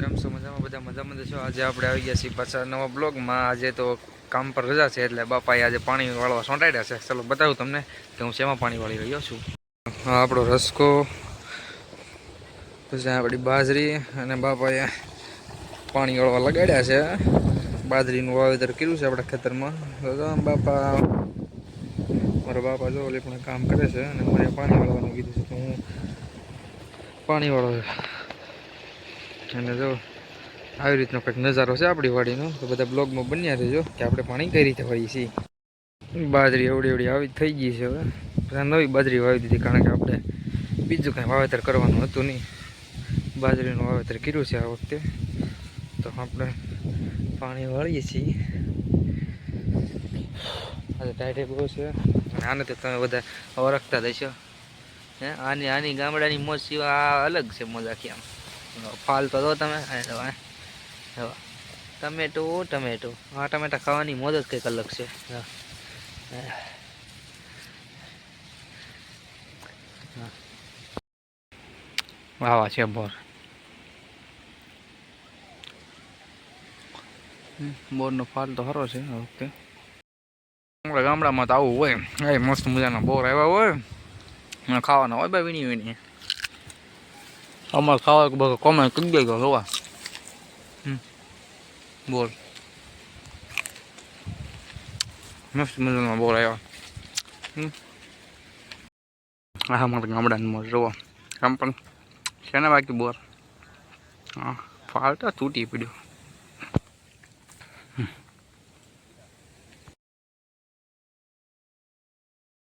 કેમ છો? મજામાં? બધા મજામાં છો? આજે આપણે આવી ગયા છીએ પાછા નવા બ્લોગમાં. આજે તો કામ પર રજા છે એટલે બાપાએ આજે પાણી વાળવા સોંટાડ્યા છે. ચલો બતાવું તમને કે હું શેમાં પાણી વાળી રહ્યો છું. આપણો રસકો. પછી આપણી બાજરી અને બાપાએ પાણી વાળવા લગાડ્યા છે. બાજરીનું વાવેતર કર્યું છે આપણા ખેતરમાં. બાપા, મારા બાપા જો ઓલી પણ કામ કરે છે અને મને પાણી વાળવાનું કીધું છે તો હું પાણી વાળો અને જો આવી રીતનો કંઈક નજારો છે આપણી વાડીનો, તો બધા બ્લોગમાં બન્યા રહેજો કે આપણે પાણી કઈ રીતે વાળીએ છીએ. બાજરી એવડી એવડી આવી થઈ ગઈ છે હવે. નવી બાજરી વાવી દીધી કારણ કે આપણે બીજું કાંઈ વાવેતર કરવાનું હતું નહીં. બાજરીનું વાવેતર કર્યું છે આ વખતે. તો આપણે પાણી વાળીએ છીએ. આજે ટાઈટે બહુ છે. આને તો તમે બધા ઓળખતા દેશો હે? આની આની ગામડાની મોજ સિવાય આ અલગ છે મોજ આખી આમ ફાલ તો દો તમે. આ. Tomato tomato. આ ટમેટા ખાવાની મોજ જ કંઈક અલગ છે. આવા છે બોર. બોરનો ફાલ તો સારો છે ઓકે ગામડામાં તો આવું હોય. મસ્ત મજાના બોર આવ્યા હોય. ખાવાના હોય ભાઈ વીણી વીણી અમારે ખાવા બધા કોમેન્ટ કરી દેજો, જોવા. બોલ. મસ્ત મજાનો બોલ આવ્યો હા મારા ગામડાની મોર જોવા. આમ પણ શેના બાકી બોર? હા ફાલતા તૂટી પડ્યો.